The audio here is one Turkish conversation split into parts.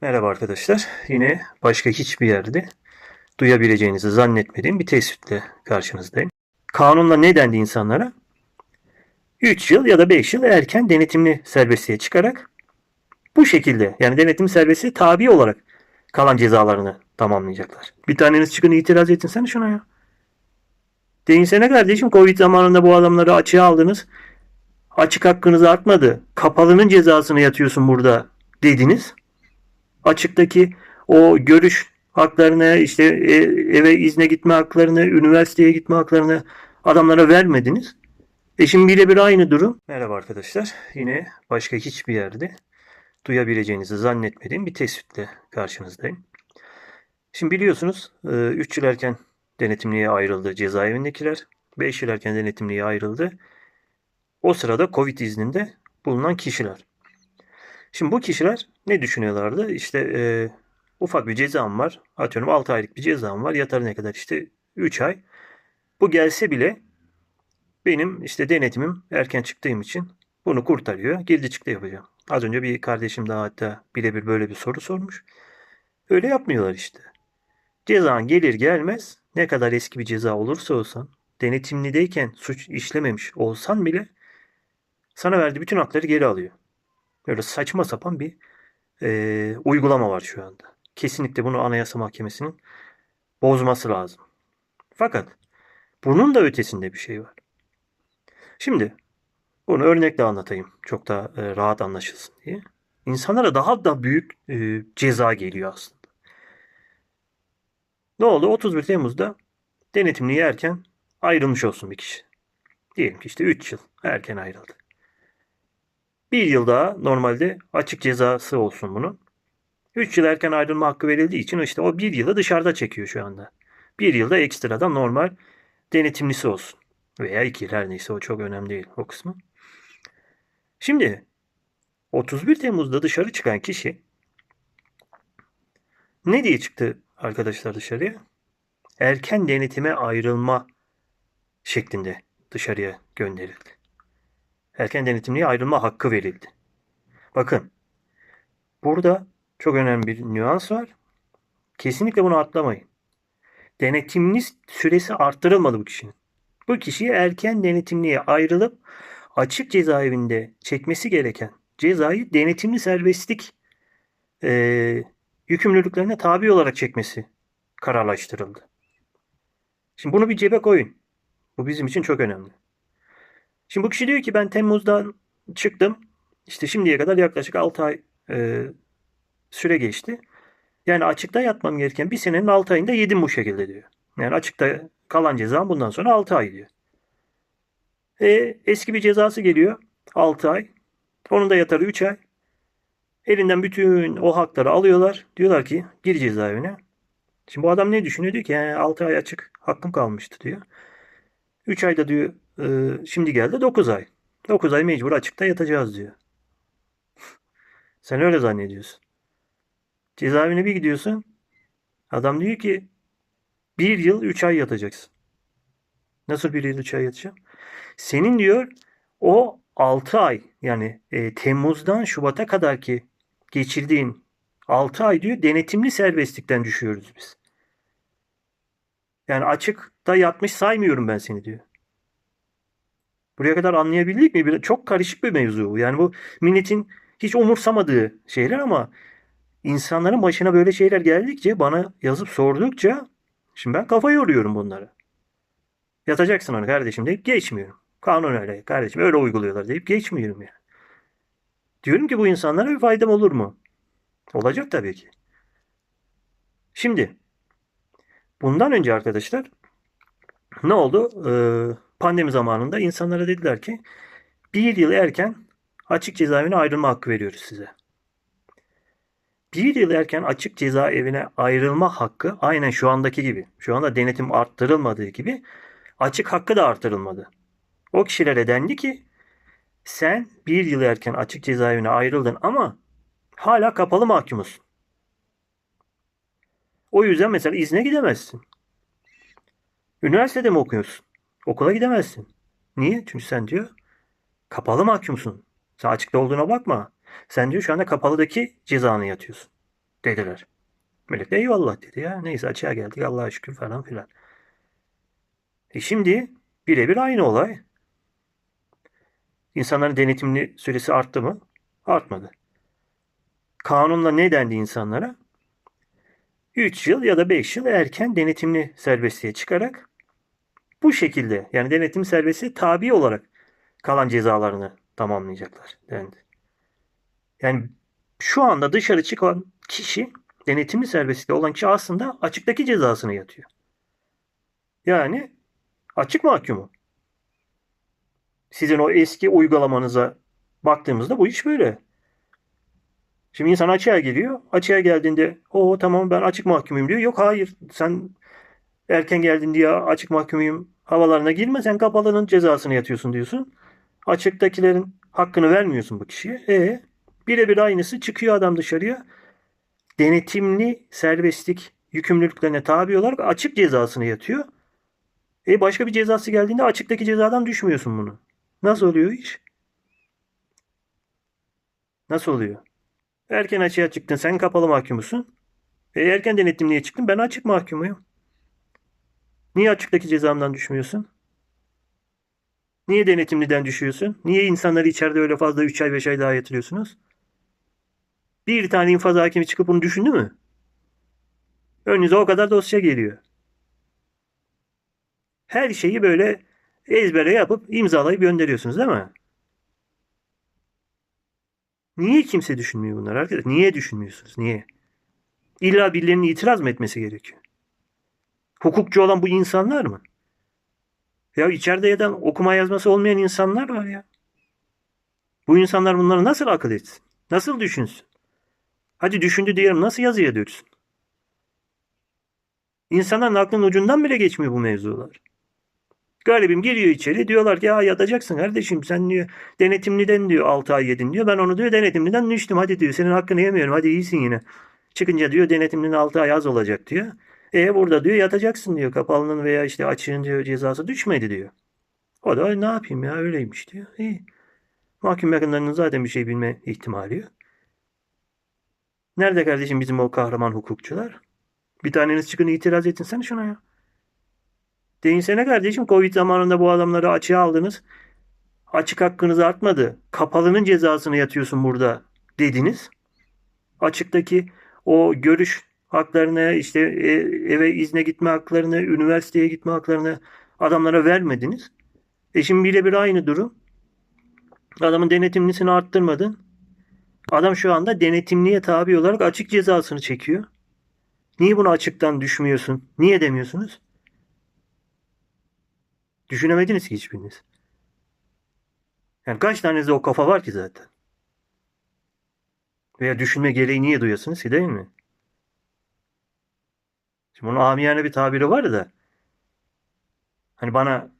Merhaba arkadaşlar. Yine başka hiçbir yerde duyabileceğinizi zannetmediğim bir tespitle karşınızdayım. Kanunla ne dendi insanlara? 3 yıl ya da 5 yıl erken denetimli serbestliğe çıkarak bu şekilde yani denetim serbestliğe tabi olarak kalan cezalarını tamamlayacaklar. Bir taneniz çıkın itiraz etinsene şuna ya. Değinsene kardeşim Covid zamanında bu adamları açığa aldınız. Açık hakkınız artmadı. Kapalının cezasını yatıyorsun burada dediniz açıktaki o görüş haklarını işte e, eve izne gitme haklarını, üniversiteye gitme haklarını adamlara vermediniz. E şimdi birebir aynı durum. Merhaba arkadaşlar. Yine başka hiçbir yerde duyabileceğinizi zannetmediğim bir tespitle karşınızdayım. Şimdi biliyorsunuz 3 yıl erken denetimliğe ayrıldı cezaevindekiler. 5 yıl erken denetimliğe ayrıldı. O sırada Covid izninde bulunan kişiler. Şimdi bu kişiler ne düşünüyorlardı? İşte e, ufak bir cezam var. Atıyorum 6 aylık bir cezam var. Yatar ne kadar işte 3 ay. Bu gelse bile benim işte denetimim erken çıktığım için bunu kurtarıyor. Girdi çıktı yapacağım. Az önce bir kardeşim daha hatta birebir böyle bir soru sormuş. Öyle yapmıyorlar işte. Cezan gelir gelmez ne kadar eski bir ceza olursa olsan denetimlideyken suç işlememiş olsan bile sana verdiği bütün hakları geri alıyor. Böyle saçma sapan bir e, uygulama var şu anda. Kesinlikle bunu Anayasa Mahkemesi'nin bozması lazım. Fakat bunun da ötesinde bir şey var. Şimdi bunu örnekle anlatayım. Çok da e, rahat anlaşılsın diye. İnsanlara daha da büyük e, ceza geliyor aslında. Ne oldu? 31 Temmuz'da denetimliği erken ayrılmış olsun bir kişi. Diyelim ki işte 3 yıl erken ayrıldı. Bir yıl daha normalde açık cezası olsun bunun. 3 yıl erken ayrılma hakkı verildiği için işte o bir yılı dışarıda çekiyor şu anda. Bir yılda ekstradan normal denetimlisi olsun. Veya iki yıl her neyse o çok önemli değil o kısmı. Şimdi 31 Temmuz'da dışarı çıkan kişi ne diye çıktı arkadaşlar dışarıya? Erken denetime ayrılma şeklinde dışarıya gönderildi erken denetimliğe ayrılma hakkı verildi. Bakın burada çok önemli bir nüans var. Kesinlikle bunu atlamayın. Denetimli süresi arttırılmadı bu kişinin. Bu kişiye erken denetimliğe ayrılıp açık cezaevinde çekmesi gereken cezayı denetimli serbestlik e, yükümlülüklerine tabi olarak çekmesi kararlaştırıldı. Şimdi bunu bir cebe koyun. Bu bizim için çok önemli. Şimdi bu kişi diyor ki ben Temmuz'dan çıktım. İşte şimdiye kadar yaklaşık 6 ay e, süre geçti. Yani açıkta yatmam gereken bir senenin 6 ayında yedim bu şekilde diyor. Yani açıkta kalan cezam bundan sonra 6 ay diyor. E, eski bir cezası geliyor 6 ay. Onun da yatarı 3 ay. Elinden bütün o hakları alıyorlar. Diyorlar ki gir cezaevine. Şimdi bu adam ne düşünüyor? Diyor ki yani 6 ay açık hakkım kalmıştı diyor. 3 ayda diyor e, şimdi geldi 9 ay. 9 ay mecbur açıkta yatacağız diyor. Sen öyle zannediyorsun. Cezaevine bir gidiyorsun. Adam diyor ki bir yıl 3 ay yatacaksın. Nasıl bir yıl 3 ay yatacağım? Senin diyor o 6 ay yani e, Temmuz'dan Şubat'a kadar ki geçirdiğin 6 ay diyor denetimli serbestlikten düşüyoruz biz. Yani açıkta yatmış saymıyorum ben seni diyor. Buraya kadar anlayabildik mi? Çok karışık bir mevzu. bu. Yani bu milletin hiç umursamadığı şeyler ama insanların başına böyle şeyler geldikçe bana yazıp sordukça şimdi ben kafa yoruyorum bunları. Yatacaksın onu kardeşim deyip geçmiyorum. Kanun öyle kardeşim öyle uyguluyorlar deyip geçmiyorum yani. Diyorum ki bu insanlara bir faydam olur mu? Olacak tabii ki. Şimdi bundan önce arkadaşlar ne oldu? Ee, pandemi zamanında insanlara dediler ki bir yıl erken açık cezaevine ayrılma hakkı veriyoruz size. Bir yıl erken açık cezaevine ayrılma hakkı aynen şu andaki gibi. Şu anda denetim arttırılmadığı gibi açık hakkı da arttırılmadı. O kişilere dendi ki sen bir yıl erken açık cezaevine ayrıldın ama hala kapalı mahkumsun. O yüzden mesela izne gidemezsin. Üniversitede mi okuyorsun? Okula gidemezsin. Niye? Çünkü sen diyor kapalı mahkumsun. Sen açıkta olduğuna bakma. Sen diyor şu anda kapalıdaki cezanı yatıyorsun. dediler. Millet de eyvallah dedi ya. Neyse açığa geldik Allah'a şükür falan filan. E şimdi birebir aynı olay. İnsanların denetimli süresi arttı mı? Artmadı. Kanunla ne dendi insanlara? 3 yıl ya da 5 yıl erken denetimli serbestliğe çıkarak bu şekilde yani denetim serbestliğe tabi olarak kalan cezalarını tamamlayacaklar dendi. Yani şu anda dışarı çıkan kişi denetimli serbestlikte olan kişi aslında açıktaki cezasını yatıyor. Yani açık mahkumu. Sizin o eski uygulamanıza baktığımızda bu iş böyle. Şimdi insan açığa geliyor. Açığa geldiğinde o tamam ben açık mahkumuyum diyor. Yok hayır sen erken geldin diye açık mahkumuyum havalarına girme sen kapalının cezasını yatıyorsun diyorsun. Açıktakilerin hakkını vermiyorsun bu kişiye. E birebir aynısı çıkıyor adam dışarıya. Denetimli serbestlik yükümlülüklerine tabi olarak açık cezasını yatıyor. E başka bir cezası geldiğinde açıktaki cezadan düşmüyorsun bunu. Nasıl oluyor iş? Nasıl oluyor? Erken açığa çıktın sen kapalı mahkumusun. E erken denetimliğe çıktın ben açık mahkumuyum. Niye açıktaki cezamdan düşmüyorsun? Niye denetimliden düşüyorsun? Niye insanları içeride öyle fazla 3 ay 5 ay daha yatırıyorsunuz? Bir tane infaz hakimi çıkıp bunu düşündü mü? Önünüze o kadar dosya geliyor. Her şeyi böyle ezbere yapıp imzalayıp gönderiyorsunuz değil mi? Niye kimse düşünmüyor bunlar arkadaşlar? Niye düşünmüyorsunuz? Niye? İlla birilerinin itiraz mı etmesi gerekiyor? Hukukçu olan bu insanlar mı? Ya içeride da okuma yazması olmayan insanlar var ya. Bu insanlar bunları nasıl akıl etsin? Nasıl düşünsün? Hadi düşündü diyelim nasıl yazıya döksün? İnsanların aklının ucundan bile geçmiyor bu mevzular. Garibim giriyor içeri diyorlar ki ya yatacaksın kardeşim sen diyor denetimliden diyor 6 ay yedin diyor. Ben onu diyor denetimliden düştüm hadi diyor senin hakkını yemiyorum hadi iyisin yine. Çıkınca diyor denetimlinin 6 ay az olacak diyor. E burada diyor yatacaksın diyor kapalının veya işte açığın diyor cezası düşmedi diyor. O da ne yapayım ya öyleymiş diyor. İyi. Mahkum yakınlarının zaten bir şey bilme ihtimali yok. Nerede kardeşim bizim o kahraman hukukçular? Bir taneniz çıkın itiraz etsin sen şuna ya. Değinsene kardeşim Covid zamanında bu adamları açığa aldınız. Açık hakkınız artmadı. Kapalının cezasını yatıyorsun burada dediniz. Açıktaki o görüş haklarını işte e, eve izne gitme haklarını, üniversiteye gitme haklarını adamlara vermediniz. E şimdi birebir aynı durum. Adamın denetimlisini arttırmadın. Adam şu anda denetimliye tabi olarak açık cezasını çekiyor. Niye bunu açıktan düşmüyorsun? Niye demiyorsunuz? Düşünemediniz ki hiçbiriniz. Yani kaç tanenizde o kafa var ki zaten? Veya düşünme gereği niye duyuyorsunuz ki değil mi? Şimdi onun amiyane bir tabiri var da hani bana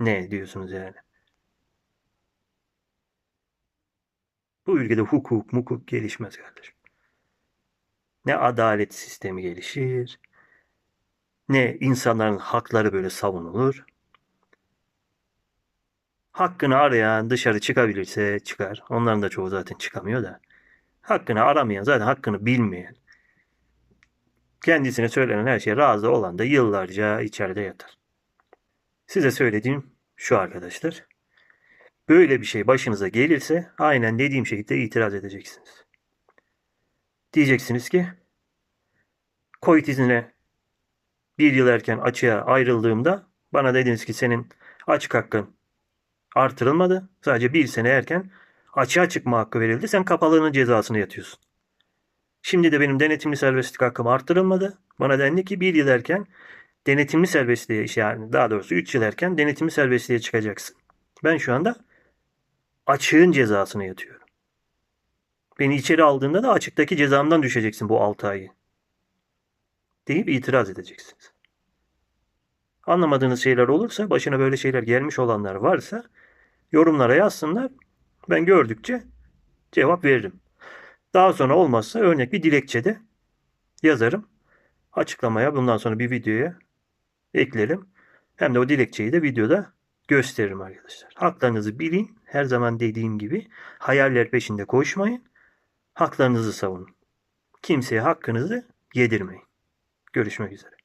ne diyorsunuz yani? Bu ülkede hukuk mukuk gelişmez kardeşim. Ne adalet sistemi gelişir, ne insanların hakları böyle savunulur. Hakkını arayan dışarı çıkabilirse çıkar. Onların da çoğu zaten çıkamıyor da. Hakkını aramayan zaten hakkını bilmeyen. Kendisine söylenen her şeye razı olan da yıllarca içeride yatar. Size söylediğim şu arkadaşlar. Böyle bir şey başınıza gelirse aynen dediğim şekilde itiraz edeceksiniz. Diyeceksiniz ki Covid iznine bir yıl erken açığa ayrıldığımda bana dediniz ki senin açık hakkın artırılmadı. Sadece bir sene erken açığa çıkma hakkı verildi. Sen kapalının cezasını yatıyorsun. Şimdi de benim denetimli serbestlik hakkım artırılmadı. Bana dendi ki bir yıl erken denetimli serbestliğe yani daha doğrusu 3 yıl erken denetimli serbestliğe çıkacaksın. Ben şu anda açığın cezasını yatıyorum. Beni içeri aldığında da açıktaki cezamdan düşeceksin bu 6 ayı. Deyip itiraz edeceksiniz. Anlamadığınız şeyler olursa, başına böyle şeyler gelmiş olanlar varsa yorumlara yazsınlar. Ben gördükçe cevap veririm. Daha sonra olmazsa örnek bir dilekçede yazarım. Açıklamaya bundan sonra bir videoya eklerim. Hem de o dilekçeyi de videoda gösteririm arkadaşlar. Haklarınızı bilin. Her zaman dediğim gibi hayaller peşinde koşmayın. Haklarınızı savunun. Kimseye hakkınızı yedirmeyin. Görüşmek üzere.